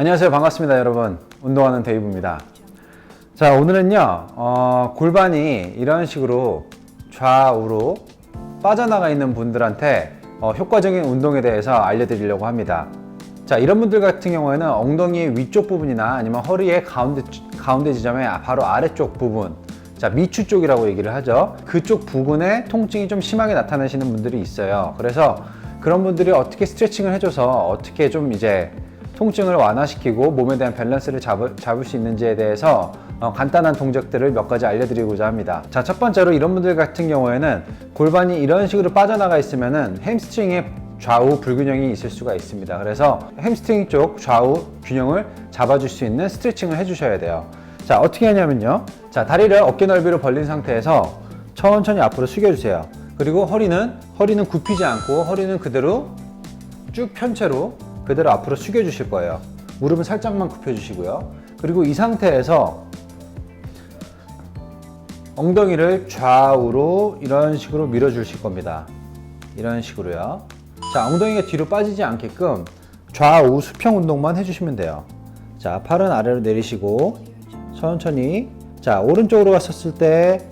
안녕하세요. 반갑습니다, 여러분. 운동하는 데이브입니다. 자, 오늘은요, 어, 골반이 이런 식으로 좌우로 빠져나가 있는 분들한테 어, 효과적인 운동에 대해서 알려드리려고 합니다. 자, 이런 분들 같은 경우에는 엉덩이 위쪽 부분이나 아니면 허리의 가운데, 가운데 지점의 바로 아래쪽 부분, 자, 미추 쪽이라고 얘기를 하죠. 그쪽 부분에 통증이 좀 심하게 나타나시는 분들이 있어요. 그래서 그런 분들이 어떻게 스트레칭을 해줘서 어떻게 좀 이제 통증을 완화시키고 몸에 대한 밸런스를 잡을, 잡을 수 있는지에 대해서 어, 간단한 동작들을 몇 가지 알려드리고자 합니다. 자, 첫 번째로 이런 분들 같은 경우에는 골반이 이런 식으로 빠져나가 있으면은 햄스트링에 좌우 불균형이 있을 수가 있습니다. 그래서 햄스트링 쪽 좌우 균형을 잡아줄 수 있는 스트레칭을 해주셔야 돼요. 자, 어떻게 하냐면요. 자, 다리를 어깨 넓이로 벌린 상태에서 천천히 앞으로 숙여주세요. 그리고 허리는, 허리는 굽히지 않고 허리는 그대로 쭉 편 채로 그대로 앞으로 숙여 주실 거예요. 무릎은 살짝만 굽혀 주시고요. 그리고 이 상태에서 엉덩이를 좌우로 이런 식으로 밀어 주실 겁니다. 이런 식으로요. 자, 엉덩이가 뒤로 빠지지 않게끔 좌우 수평 운동만 해주시면 돼요. 자, 팔은 아래로 내리시고 천천히 자, 오른쪽으로 갔었을 때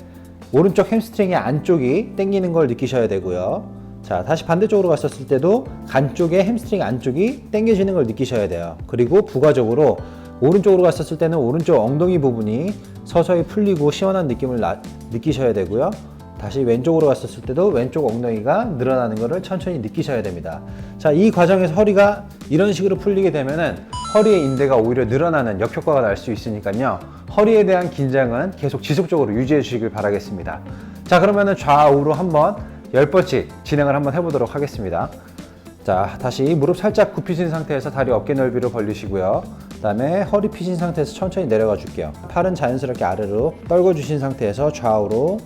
오른쪽 햄스트링의 안쪽이 당기는 걸 느끼셔야 되고요. 자, 다시 반대쪽으로 갔었을 때도 간 쪽에 햄스트링 안쪽이 당겨지는 걸 느끼셔야 돼요. 그리고 부가적으로 오른쪽으로 갔었을 때는 오른쪽 엉덩이 부분이 서서히 풀리고 시원한 느낌을 나- 느끼셔야 되고요. 다시 왼쪽으로 갔었을 때도 왼쪽 엉덩이가 늘어나는 것을 천천히 느끼셔야 됩니다. 자, 이 과정에서 허리가 이런 식으로 풀리게 되면은 허리의 인대가 오히려 늘어나는 역효과가 날 수 있으니까요. 허리에 대한 긴장은 계속 지속적으로 유지해 주시길 바라겠습니다. 자, 그러면은 좌우로 한번 10번씩 진행을 한번 해보도록 하겠습니다. 자, 다시 무릎 살짝 굽히신 상태에서 다리 어깨 넓이로 벌리시고요. 그 다음에 허리 펴신 상태에서 천천히 내려가 줄게요. 팔은 자연스럽게 아래로 떨궈 주신 상태에서 좌우로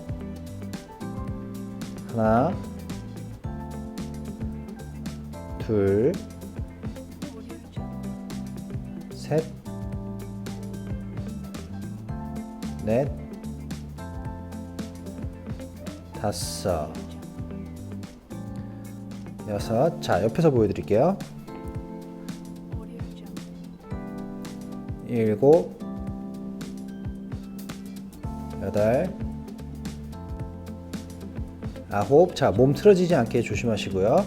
하나, 둘, 셋, 넷, 다섯, 여섯. 자, 옆에서 보여드릴게요. 일곱, 여덟, 아홉. 자, 몸 틀어지지 않게 조심하시고요.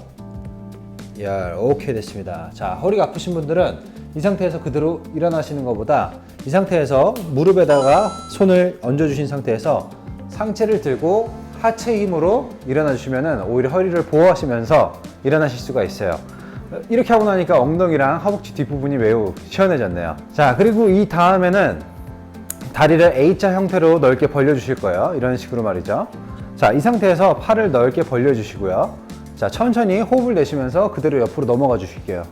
열. 오케이 됐습니다. 자, 허리가 아프신 분들은 이 상태에서 그대로 일어나시는 것보다 이 상태에서 무릎에다가 손을 얹어주신 상태에서 상체를 들고 하체 힘으로 일어나 주시면 오히려 허리를 보호하시면서 일어나실 수가 있어요. 이렇게 하고 나니까 엉덩이랑 허벅지 뒷부분이 매우 시원해졌네요. 자, 그리고 이 다음에는 다리를 A자 형태로 넓게 벌려주실 거예요. 이런 식으로 말이죠. 자, 이 상태에서 팔을 넓게 벌려주시고요. 자, 천천히 호흡을 내쉬면서 그대로 옆으로 넘어가 주실게요.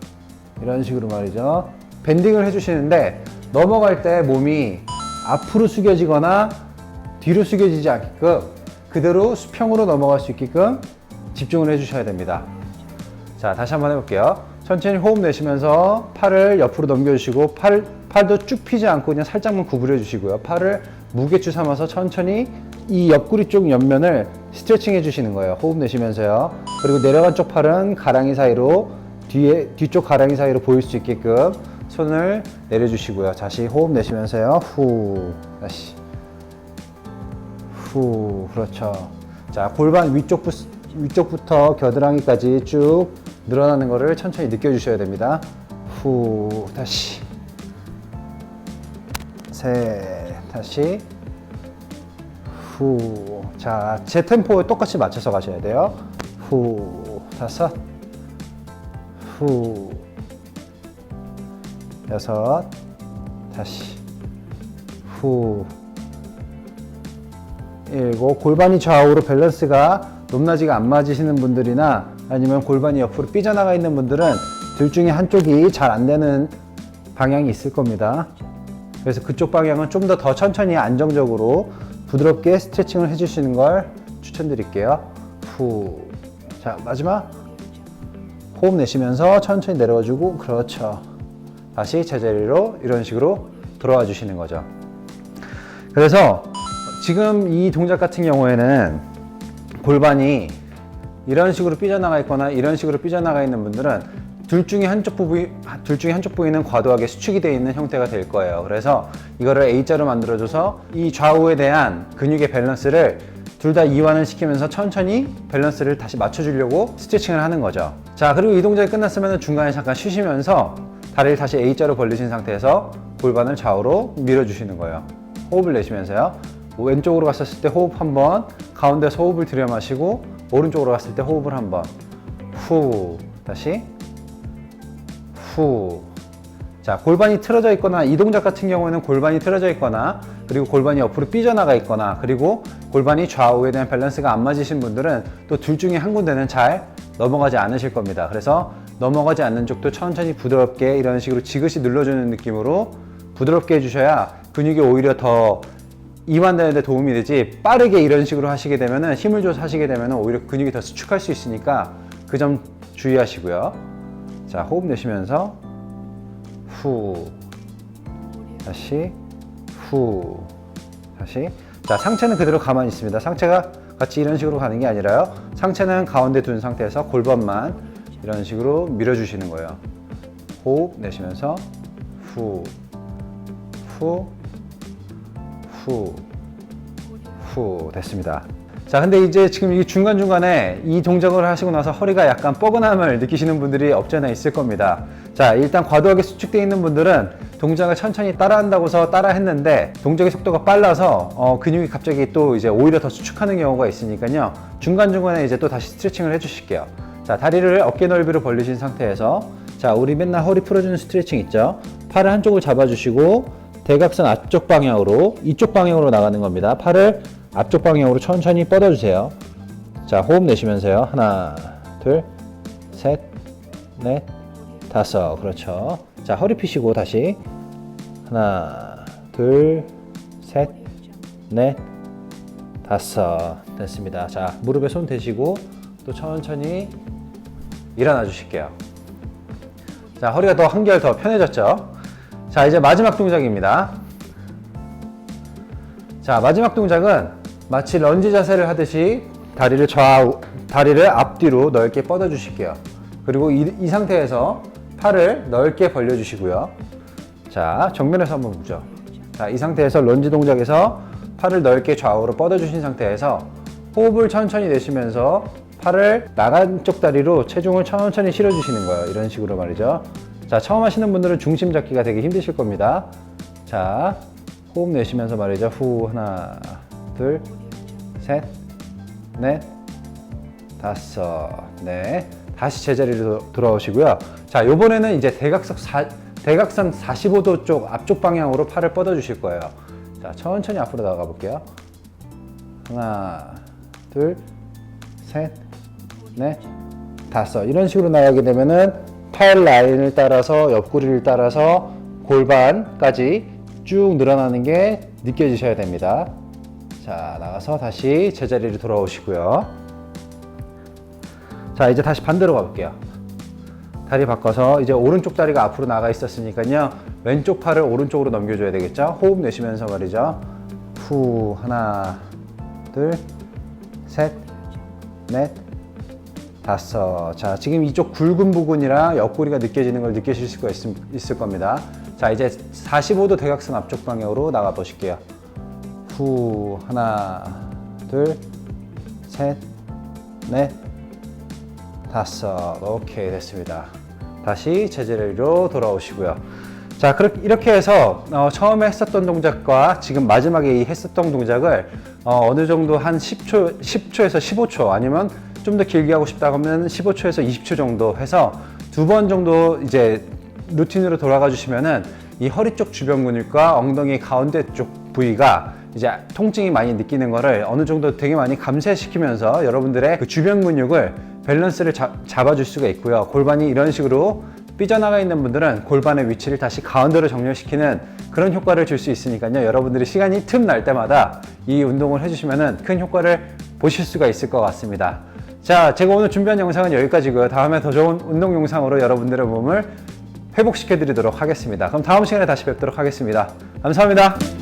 이런 식으로 말이죠. 밴딩을 해주시는데 넘어갈 때 몸이 앞으로 숙여지거나 뒤로 숙여지지 않게끔 그대로 수평으로 넘어갈 수 있게끔 집중을 해주셔야 됩니다. 자, 다시 한번 해볼게요. 천천히 호흡 내쉬면서 팔을 옆으로 넘겨주시고 팔, 팔도 쭉 피지 않고 그냥 살짝만 구부려 주시고요. 팔을 무게추 삼아서 천천히 이 옆구리 쪽 옆면을 스트레칭 해주시는 거예요. 호흡 내쉬면서요. 그리고 내려간 쪽 팔은 가랑이 사이로 뒤에 뒤쪽 가랑이 사이로 보일 수 있게끔 손을 내려주시고요. 다시 호흡 내쉬면서요. 후 다시 후 그렇죠. 자 골반 위쪽 부, 위쪽부터 겨드랑이까지 쭉 늘어나는 것을 천천히 느껴주셔야 됩니다. 후 다시 셋 다시 후. 자, 제 템포에 똑같이 맞춰서 가셔야 돼요. 후. 다섯. 후. 여섯. 다시. 후. 일곱. 골반이 좌우로 밸런스가 높낮이가 안 맞으시는 분들이나 아니면 골반이 옆으로 삐져나가 있는 분들은 둘 중에 한쪽이 잘 안 되는 방향이 있을 겁니다. 그래서 그쪽 방향은 좀 더 더 천천히 안정적으로 부드럽게 스트레칭을 해주시는 걸 추천드릴게요. 후. 자, 마지막. 호흡 내쉬면서 천천히 내려와주고, 그렇죠. 다시 제자리로 이런 식으로 돌아와 주시는 거죠. 그래서 지금 이 동작 같은 경우에는 골반이 이런 식으로 삐져나가 있거나 이런 식으로 삐져나가 있는 분들은 둘 중에 한쪽 부위 둘 중에 한쪽 부위는 과도하게 수축이 되어 있는 형태가 될 거예요. 그래서 이거를 A자로 만들어줘서 이 좌우에 대한 근육의 밸런스를 둘 다 이완을 시키면서 천천히 밸런스를 다시 맞춰주려고 스트레칭을 하는 거죠. 자, 그리고 이 동작이 끝났으면 중간에 잠깐 쉬시면서 다리를 다시 A자로 벌리신 상태에서 골반을 좌우로 밀어주시는 거예요. 호흡을 내쉬면서요. 왼쪽으로 갔었을 때 호흡 한 번, 가운데서 호흡을 들여 마시고, 오른쪽으로 갔을 때 호흡을 한 번. 후, 다시. 후. 자, 골반이 틀어져 있거나 이 동작 같은 경우에는 골반이 틀어져 있거나 그리고 골반이 옆으로 삐져나가 있거나 그리고 골반이 좌우에 대한 밸런스가 안 맞으신 분들은 또 둘 중에 한 군데는 잘 넘어가지 않으실 겁니다. 그래서 넘어가지 않는 쪽도 천천히 부드럽게 이런 식으로 지그시 눌러주는 느낌으로 부드럽게 해주셔야 근육이 오히려 더 이완되는 데 도움이 되지 빠르게 이런 식으로 하시게 되면은 힘을 줘서 하시게 되면은 오히려 근육이 더 수축할 수 있으니까 그 점 주의하시고요. 자, 호흡 내쉬면서 후. 다시 후. 다시. 자 상체는 그대로 가만히 있습니다. 상체가 같이 이런 식으로 가는 게 아니라요. 상체는 가운데 둔 상태에서 골반만 이런 식으로 밀어주시는 거예요. 호흡 내쉬면서 후. 후, 후, 후 됐습니다. 자, 근데 이제 지금 이 중간중간에 이 동작을 하시고 나서 허리가 약간 뻐근함을 느끼시는 분들이 없지 않아 있을 겁니다. 자, 일단 과도하게 수축되어 있는 분들은 동작을 천천히 따라한다고서 따라 했는데 동작의 속도가 빨라서 어, 근육이 갑자기 또 이제 오히려 더 수축하는 경우가 있으니까요. 중간중간에 이제 또 다시 스트레칭을 해주실게요. 자, 다리를 어깨 넓이로 벌리신 상태에서 자, 우리 맨날 허리 풀어주는 스트레칭 있죠? 팔을 한쪽을 잡아주시고 대각선 앞쪽 방향으로 이쪽 방향으로 나가는 겁니다. 팔을 앞쪽 방향으로 천천히 뻗어주세요. 자, 호흡 내쉬면서요. 하나, 둘, 셋, 넷, 다섯. 그렇죠. 자, 허리 펴시고 다시 하나, 둘, 셋, 넷, 다섯. 됐습니다. 자, 무릎에 손 대시고 또 천천히 일어나 주실게요. 자, 허리가 더 한결 더 편해졌죠? 자, 이제 마지막 동작입니다. 자, 마지막 동작은 마치 런지 자세를 하듯이 다리를 좌우, 다리를 앞뒤로 넓게 뻗어 주실게요. 그리고 이, 이 상태에서 팔을 넓게 벌려 주시고요. 자, 정면에서 한번 보죠. 자, 이 상태에서 런지 동작에서 팔을 넓게 좌우로 뻗어 주신 상태에서 호흡을 천천히 내쉬면서 팔을 나간 쪽 다리로 체중을 천천히 실어 주시는 거예요. 이런 식으로 말이죠. 자, 처음 하시는 분들은 중심 잡기가 되게 힘드실 겁니다. 자, 호흡 내쉬면서 말이죠. 후, 하나, 둘, 셋, 넷, 다섯, 네. 다시 제자리로 돌아오시고요. 자, 요번에는 이제 대각선, 사, 대각선 45도 쪽 앞쪽 방향으로 팔을 뻗어 주실 거예요. 자, 천천히 앞으로 나가 볼게요. 하나, 둘, 셋, 넷, 다섯. 이런 식으로 나가게 되면은 팔 라인을 따라서 옆구리를 따라서 골반까지 쭉 늘어나는 게 느껴지셔야 됩니다. 자, 나가서 다시 제자리로 돌아오시고요. 자, 이제 다시 반대로 가볼게요. 다리 바꿔서 이제 오른쪽 다리가 앞으로 나가 있었으니까요. 왼쪽 팔을 오른쪽으로 넘겨줘야 되겠죠? 호흡 내쉬면서 말이죠. 후, 하나, 둘, 셋, 넷, 다섯. 자, 지금 이쪽 굵은 부분이랑 옆구리가 느껴지는 걸 느끼실 수가 있, 있을 겁니다. 자, 이제 45도 대각선 앞쪽 방향으로 나가 보실게요. 후, 하나, 둘, 셋, 넷, 다섯. 오케이, 됐습니다. 다시 제자리로 돌아오시고요. 자, 그렇게 이렇게 해서 어, 처음에 했었던 동작과 지금 마지막에 이 했었던 동작을 어, 느 정도 한 10초, 10초에서 15초 아니면 좀 더 길게 하고 싶다 하면 15초에서 20초 정도 해서 두 번 정도 이제 루틴으로 돌아가 주시면은 이 허리 쪽 주변 근육과 엉덩이 가운데 쪽 부위가 이제 통증이 많이 느끼는 거를 어느 정도 되게 많이 감쇄시키면서 여러분들의 그 주변 근육을 밸런스를 잡, 잡아줄 수가 있고요. 골반이 이런 식으로 삐져나가 있는 분들은 골반의 위치를 다시 가운데로 정렬시키는 그런 효과를 줄 수 있으니까요. 여러분들이 시간이 틈 날 때마다 이 운동을 해주시면 큰 효과를 보실 수가 있을 것 같습니다. 자, 제가 오늘 준비한 영상은 여기까지고요. 다음에 더 좋은 운동 영상으로 여러분들의 몸을 회복시켜 드리도록 하겠습니다. 그럼 다음 시간에 다시 뵙도록 하겠습니다. 감사합니다.